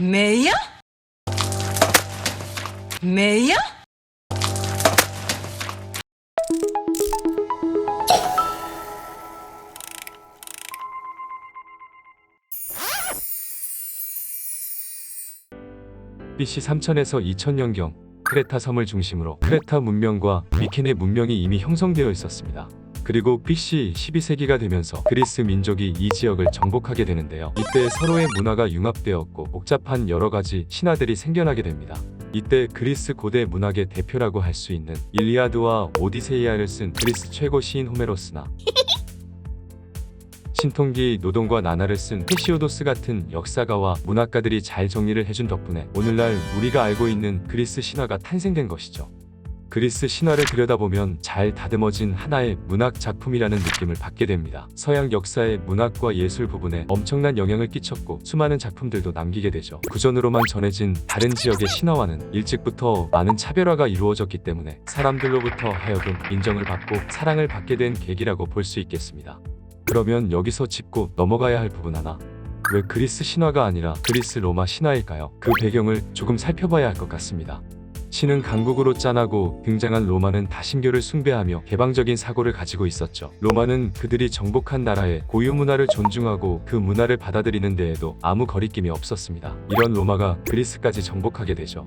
메이야? 메이야? BC 3000에서 2000년경 크레타 섬을 중심으로 크레타 문명과 미케네 문명이 이미 형성되어 있었습니다. 그리고 BC 12세기가 되면서 그리스 민족이 이 지역을 정복하게 되는데요. 이때 서로의 문화가 융합되었고 복잡한 여러 가지 신화들이 생겨나게 됩니다. 이때 그리스 고대 문학의 대표라고 할 수 있는 일리아드와 오디세이아를 쓴 그리스 최고 시인 호메로스나 신통기 노동과 나나를 쓴 헤시오도스 같은 역사가와 문학가들이 잘 정리를 해준 덕분에 오늘날 우리가 알고 있는 그리스 신화가 탄생된 것이죠. 그리스 신화를 들여다보면 잘 다듬어진 하나의 문학 작품이라는 느낌을 받게 됩니다. 서양 역사의 문학과 예술 부분에 엄청난 영향을 끼쳤고 수많은 작품들도 남기게 되죠. 구전으로만 전해진 다른 지역의 신화와는 일찍부터 많은 차별화가 이루어졌기 때문에 사람들로부터 하여금 인정을 받고 사랑을 받게 된 계기라고 볼 수 있겠습니다. 그러면 여기서 짚고 넘어가야 할 부분 하나. 왜 그리스 신화가 아니라 그리스 로마 신화일까요? 그 배경을 조금 살펴봐야 할 것 같습니다. 신은 강국으로 짠하고 등장한 로마는 다신교를 숭배하며 개방적인 사고를 가지고 있었죠. 로마는 그들이 정복한 나라의 고유 문화를 존중하고 그 문화를 받아들이는 데에도 아무 거리낌이 없었습니다. 이런 로마가 그리스까지 정복하게 되죠.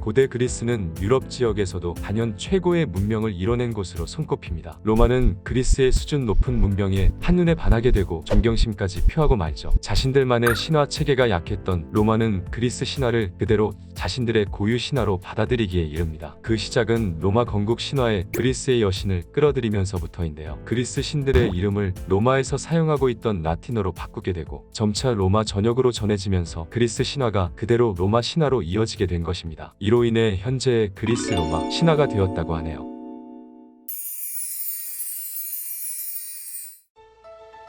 고대 그리스는 유럽 지역에서도 단연 최고의 문명을 이뤄낸 곳으로 손꼽힙니다. 로마는 그리스의 수준 높은 문명에 한눈에 반하게 되고 존경심까지 표하고 말죠. 자신들만의 신화 체계가 약했던 로마는 그리스 신화를 그대로 자신들의 고유 신화로 받아들이기에 이릅니다. 그 시작은 로마 건국 신화에 그리스의 여신을 끌어들이면서부터인데요. 그리스 신들의 이름을 로마에서 사용하고 있던 라틴어로 바꾸게 되고 점차 로마 전역으로 전해지면서 그리스 신화가 그대로 로마 신화로 이어지게 된 것입니다. 이로 인해 현재의 그리스 로마 신화가 되었다고 하네요.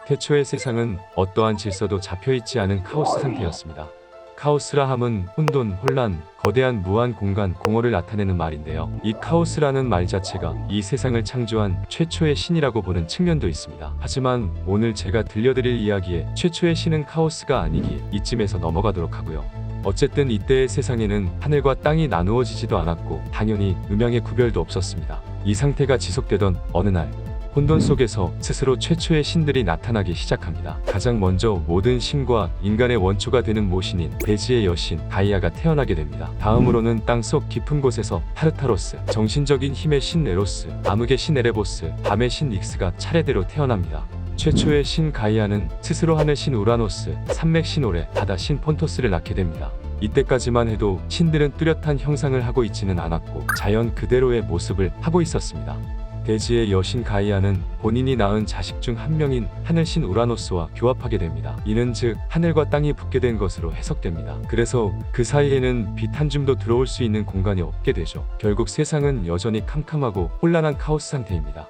태초의 세상은 어떠한 질서도 잡혀있지 않은 카오스 상태였습니다. 카오스라 함은 혼돈, 혼란, 거대한 무한 공간, 공허를 나타내는 말인데요. 이 카오스라는 말 자체가 이 세상을 창조한 최초의 신이라고 보는 측면도 있습니다. 하지만 오늘 제가 들려드릴 이야기의 최초의 신은 카오스가 아니기에 이쯤에서 넘어가도록 하고요. 어쨌든 이때의 세상에는 하늘과 땅이 나누어지지도 않았고 당연히 음양의 구별도 없었습니다. 이 상태가 지속되던 어느 날 혼돈 속에서 스스로 최초의 신들이 나타나기 시작합니다. 가장 먼저 모든 신과 인간의 원초가 되는 모신인 대지의 여신 가이아가 태어나게 됩니다. 다음으로는 땅속 깊은 곳에서 타르타로스, 정신적인 힘의 신 에로스, 암흑의 신 에레보스, 밤의 신 닉스가 차례대로 태어납니다. 최초의 신 가이아는 스스로 하늘 신 우라노스, 산맥 신 오레, 바다 신 폰토스를 낳게 됩니다. 이때까지만 해도 신들은 뚜렷한 형상을 하고 있지는 않았고 자연 그대로의 모습을 하고 있었습니다. 대지의 여신 가이아는 본인이 낳은 자식 중 한 명인 하늘신 우라노스와 교합하게 됩니다. 이는 즉 하늘과 땅이 붙게 된 것으로 해석됩니다. 그래서 그 사이에는 빛 한 줌도 들어올 수 있는 공간이 없게 되죠. 결국 세상은 여전히 캄캄하고 혼란한 카오스 상태입니다.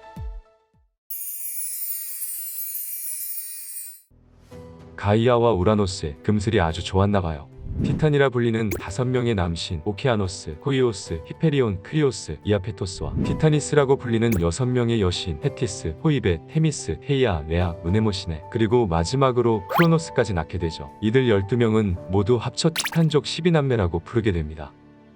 가이아와 우라노스의 금슬이 아주 좋았나 봐요. 티탄이라 불리는 다섯 명의 남신 오케아노스, 호이오스, 히페리온, 크리오스, 이아페토스와 티타니스라고 불리는 여섯 명의 여신 헤티스, 호이베, 테미스, 헤이아, 레아, 우네모시네 그리고 마지막으로 크로노스까지 낳게 되죠. 이들 12명은 모두 합쳐 티탄족 12남매라고 부르게 됩니다.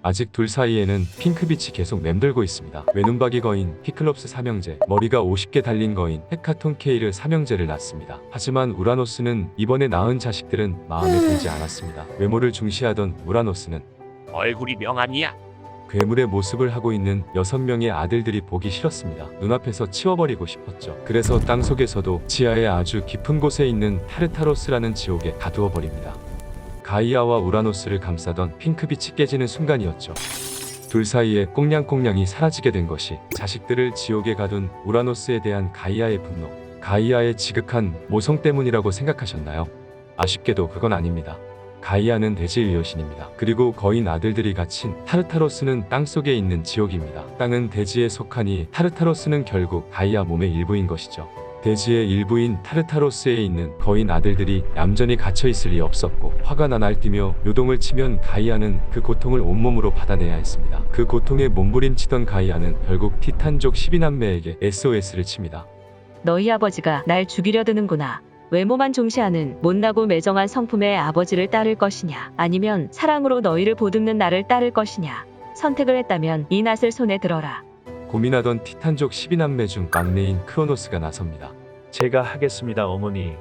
아직 둘 사이에는 핑크빛이 계속 맴돌고 있습니다. 외눈박이 거인 히클롭스 삼형제, 머리가 50개 달린 거인 헤카톤 케이르 삼형제를 낳습니다. 하지만 우라노스는 이번에 낳은 자식들은 마음에 들지 않았습니다. 외모를 중시하던 우라노스는 얼굴이 명함이야. 괴물의 모습을 하고 있는 여섯 명의 아들들이 보기 싫었습니다. 눈앞에서 치워버리고 싶었죠. 그래서 땅속에서도 지하의 아주 깊은 곳에 있는 타르타로스라는 지옥에 가두어 버립니다. 가이아와 우라노스를 감싸던 핑크빛이 깨지는 순간이었죠. 둘 사이에 꽁냥꽁냥이 사라지게 된 것이 자식들을 지옥에 가둔 우라노스에 대한 가이아의 분노, 가이아의 지극한 모성 때문이라고 생각하셨나요? 아쉽게도 그건 아닙니다. 가이아는 대지의 여신입니다. 그리고 거인 아들들이 갇힌 타르타로스는 땅 속에 있는 지옥입니다. 땅은 대지에 속하니 타르타로스는 결국 가이아 몸의 일부인 것이죠. 대지의 일부인 타르타로스에 있는 거인 아들들이 얌전히 갇혀 있을 리 없었고 화가 나 날뛰며 요동을 치면 가이아는 그 고통을 온몸으로 받아내야 했습니다. 그 고통에 몸부림치던 가이아는 결국 티탄족 12남매에게 SOS를 칩니다. 너희 아버지가 날 죽이려 드는구나. 외모만 중시하는 못나고 매정한 성품의 아버지를 따를 것이냐, 아니면 사랑으로 너희를 보듬는 나를 따를 것이냐. 선택을 했다면 이 낫을 손에 들어라. 고민하던 티탄족 12남매 중 막내인 크로노스가 나섭니다. 제가 하겠습니다, 어머니.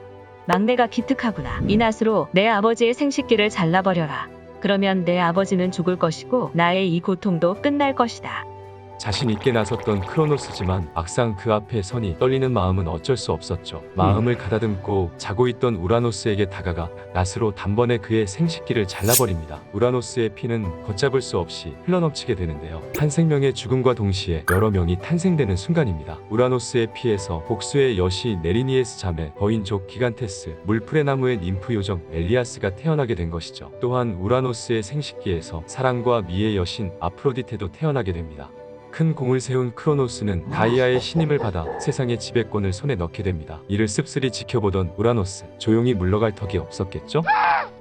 막내가 기특하구나. 이 낫으로 내 아버지의 생식기를 잘라버려라. 그러면 내 아버지는 죽을 것이고 나의 이 고통도 끝날 것이다. 자신 있게 나섰던 크로노스지만 막상 그 앞에 서니 떨리는 마음은 어쩔 수 없었죠. 마음을 가다듬고 자고 있던 우라노스에게 다가가 낫으로 단번에 그의 생식기를 잘라버립니다. 우라노스의 피는 걷잡을 수 없이 흘러넘치게 되는데요. 한 생명의 죽음과 동시에 여러 명이 탄생되는 순간입니다. 우라노스의 피에서 복수의 여시 네리니에스 자매, 거인족 기간테스, 물풀의 나무의 님프 요정 엘리아스가 태어나게 된 것이죠. 또한 우라노스의 생식기에서 사랑과 미의 여신 아프로디테도 태어나게 됩니다. 큰 공을 세운 크로노스는 가이아의 신임을 받아 세상의 지배권을 손에 넣게 됩니다. 이를 씁쓸히 지켜보던 우라노스, 조용히 물러갈 턱이 없었겠죠?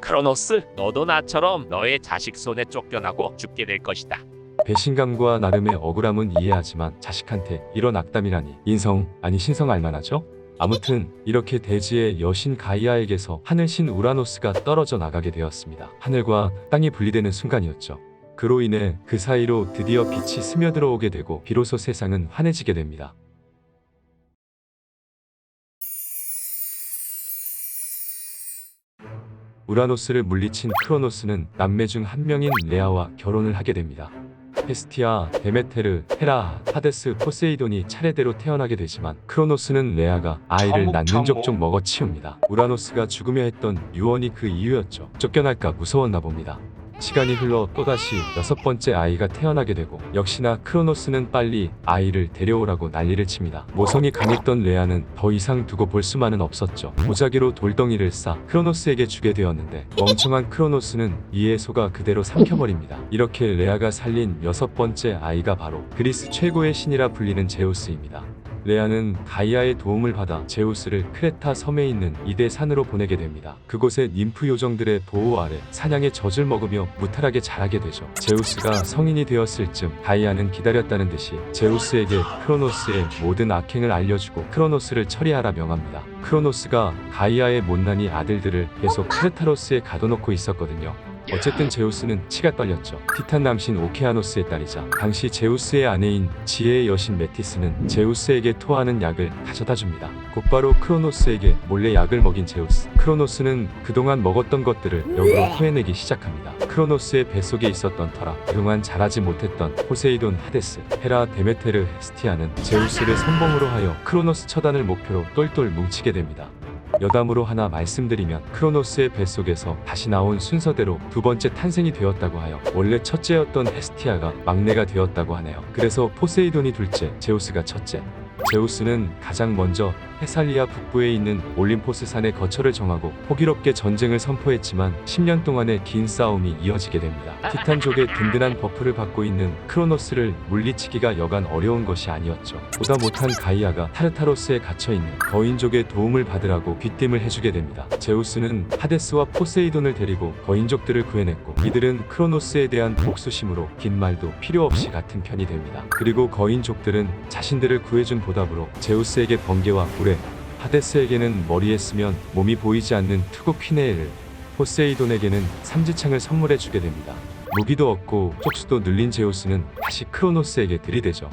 크로노스, 너도 나처럼 너의 자식 손에 쫓겨나고 죽게 될 것이다. 배신감과 나름의 억울함은 이해하지만 자식한테 이런 악담이라니 인성 아니 신성 알만하죠? 아무튼 이렇게 대지의 여신 가이아에게서 하늘신 우라노스가 떨어져 나가게 되었습니다. 하늘과 땅이 분리되는 순간이었죠. 그로 인해 그 사이로 드디어 빛이 스며들어오게 되고 비로소 세상은 환해지게 됩니다. 우라노스를 물리친 크로노스는 남매 중 한 명인 레아와 결혼을 하게 됩니다. 헤스티아, 데메테르, 헤라, 하데스, 포세이돈이 차례대로 태어나게 되지만 크로노스는 레아가 아이를 낳는 족족 먹어치웁니다. 우라노스가 죽으며 했던 유언이 그 이유였죠. 쫓겨날까 무서웠나 봅니다. 시간이 흘러 또다시 여섯 번째 아이가 태어나게 되고 역시나 크로노스는 빨리 아이를 데려오라고 난리를 칩니다. 모성이 강했던 레아는 더 이상 두고 볼 수만은 없었죠. 보자기로 돌덩이를 싸 크로노스에게 주게 되었는데 멍청한 크로노스는 이에 속아 그대로 삼켜버립니다. 이렇게 레아가 살린 여섯 번째 아이가 바로 그리스 최고의 신이라 불리는 제우스입니다. 레아는 가이아의 도움을 받아 제우스를 크레타 섬에 있는 이대 산으로 보내게 됩니다. 그곳의 님프 요정들의 보호 아래 사냥의 젖을 먹으며 무탈하게 자라게 되죠. 제우스가 성인이 되었을 즈음 가이아는 기다렸다는 듯이 제우스에게 크로노스의 모든 악행을 알려주고 크로노스를 처리하라 명합니다. 크로노스가 가이아의 못난이 아들들을 계속 크레타로스에 가둬놓고 있었거든요. 어쨌든 제우스는 치가 떨렸죠. 티탄 남신 오케아노스의 딸이자 당시 제우스의 아내인 지혜의 여신 메티스는 제우스에게 토하는 약을 가져다 줍니다. 곧바로 크로노스에게 몰래 약을 먹인 제우스. 크로노스는 그동안 먹었던 것들을 역으로 토해내기 시작합니다. 크로노스의 뱃속에 있었던 터라 그동안 자라지 못했던 포세이돈 하데스, 헤라 데메테르 헤스티아는 제우스를 선봉으로 하여 크로노스 처단을 목표로 똘똘 뭉치게 됩니다. 여담으로 하나 말씀드리면 크로노스의 뱃속에서 다시 나온 순서대로 두 번째 탄생이 되었다고 하여 원래 첫째였던 헤스티아가 막내가 되었다고 하네요. 그래서 포세이돈이 둘째, 제우스가 첫째. 제우스는 가장 먼저 헤살리아 북부에 있는 올림포스 산에 거처를 정하고 호기롭게 전쟁을 선포했지만 10년 동안의 긴 싸움이 이어지게 됩니다. 티탄족의 든든한 버프를 받고 있는 크로노스를 물리치기가 여간 어려운 것이 아니었죠. 보다 못한 가이아가 타르타로스에 갇혀있는 거인족의 도움을 받으라고 귀띔을 해주게 됩니다. 제우스는 하데스와 포세이돈을 데리고 거인족들을 구해냈고 이들은 크로노스에 대한 복수심으로 긴 말도 필요 없이 같은 편이 됩니다. 그리고 거인족들은 자신들을 구해준 보 답으로 제우스에게 번개와 불에 하데스에게는 머리에 쓰면 몸이 보이지 않는 투구 퀴네를 포세이돈에게는 삼지창을 선물해 주게 됩니다. 무기도 얻고 쪽수도 늘린 제우스는 다시 크로노스에게 들이대죠.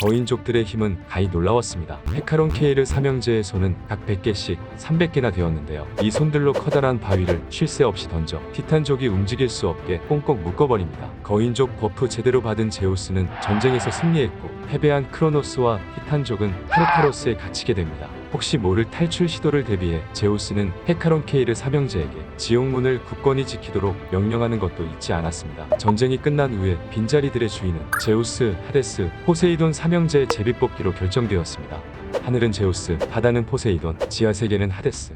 거인족들의 힘은 가히 놀라웠습니다. 헤카론 케이르 삼형제의 손은 각 100개씩 300개나 되었는데요. 이 손들로 커다란 바위를 쉴 새 없이 던져 티탄족이 움직일 수 없게 꽁꽁 묶어버립니다. 거인족 버프 제대로 받은 제우스는 전쟁에서 승리했고 패배한 크로노스와 티탄족은 타르타로스에 갇히게 됩니다. 혹시 모를 탈출 시도를 대비해 제우스는 헤카론 케이르 삼형제에게 지옥문을 굳건히 지키도록 명령하는 것도 잊지 않았습니다. 전쟁이 끝난 후에 빈자리들의 주인은 제우스, 하데스, 포세이돈 삼형제의 제비뽑기로 결정되었습니다. 하늘은 제우스, 바다는 포세이돈, 지하세계는 하데스.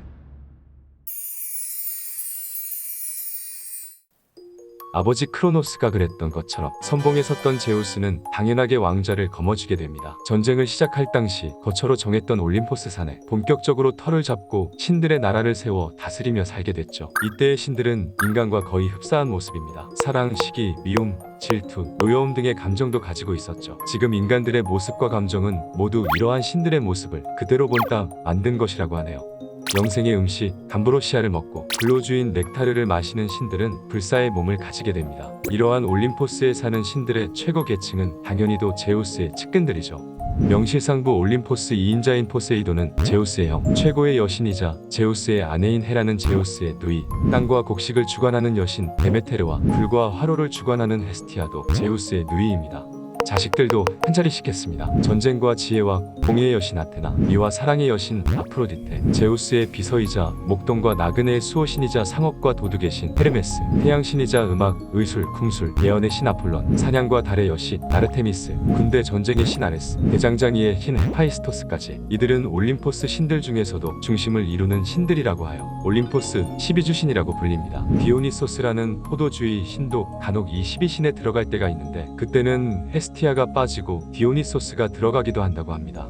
아버지 크로노스가 그랬던 것처럼 선봉에 섰던 제우스는 당연하게 왕좌를 거머쥐게 됩니다. 전쟁을 시작할 당시 거처로 정했던 올림포스 산에 본격적으로 터를 잡고 신들의 나라를 세워 다스리며 살게 됐죠. 이때의 신들은 인간과 거의 흡사한 모습입니다. 사랑, 시기, 미움, 질투, 노여움 등의 감정도 가지고 있었죠. 지금 인간들의 모습과 감정은 모두 이러한 신들의 모습을 그대로 본따 만든 것이라고 하네요. 영생의 음식 감브로시아를 먹고 불로주인 넥타르를 마시는 신들은 불사의 몸을 가지게 됩니다. 이러한 올림포스에 사는 신들의 최고 계층은 당연히도 제우스의 측근들이죠. 명실상부 올림포스 2인자인 포세이돈은 제우스의 형, 최고의 여신이자 제우스의 아내인 헤라는 제우스의 누이, 땅과 곡식을 주관하는 여신 데메테르와 불과 화로를 주관하는 헤스티아도 제우스의 누이입니다. 자식들도 한 자리씩 했습니다. 전쟁과 지혜와 공의의 여신 아테나, 미와 사랑의 여신 아프로디테, 제우스의 비서이자 목동과 나그네의 수호신이자 상업과 도둑의 신 헤르메스, 태양신이자 음악, 의술, 궁술, 예언의 신 아폴론, 사냥과 달의 여신 아르테미스, 군대 전쟁의 신 아레스, 대장장이의 신 헤파이스토스까지 이들은 올림포스 신들 중에서도 중심을 이루는 신들이라고 하여 올림포스 12주 신이라고 불립니다. 디오니소스라는 포도주의 신도 간혹 이 12신에 들어갈 때가 있는데 그때는 헤스티 아가 빠지고 디오니소스가 들어가기도 한다고 합니다.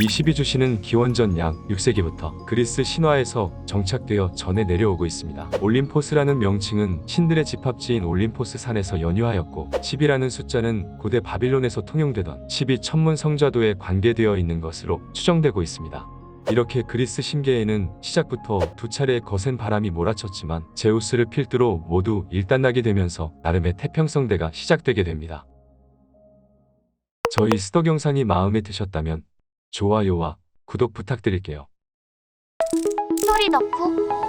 이 12주신은 기원전 약 6세기부터 그리스 신화에서 정착되어 전해 내려오고 있습니다. 올림포스라는 명칭은 신들의 집합지인 올림포스 산에서 연유하였고 10이라는 숫자는 고대 바빌론에서 통용되던 12 천문 성자도에 관계되어 있는 것으로 추정되고 있습니다. 이렇게 그리스 신계에는 시작부터 두 차례 거센 바람이 몰아쳤지만 제우스를 필두로 모두 일단나게 되면서 나름의 태평성대가 시작되게 됩니다. 저희 스덕 영상이 마음에 드셨다면 좋아요와 구독 부탁드릴게요. 소리 덕후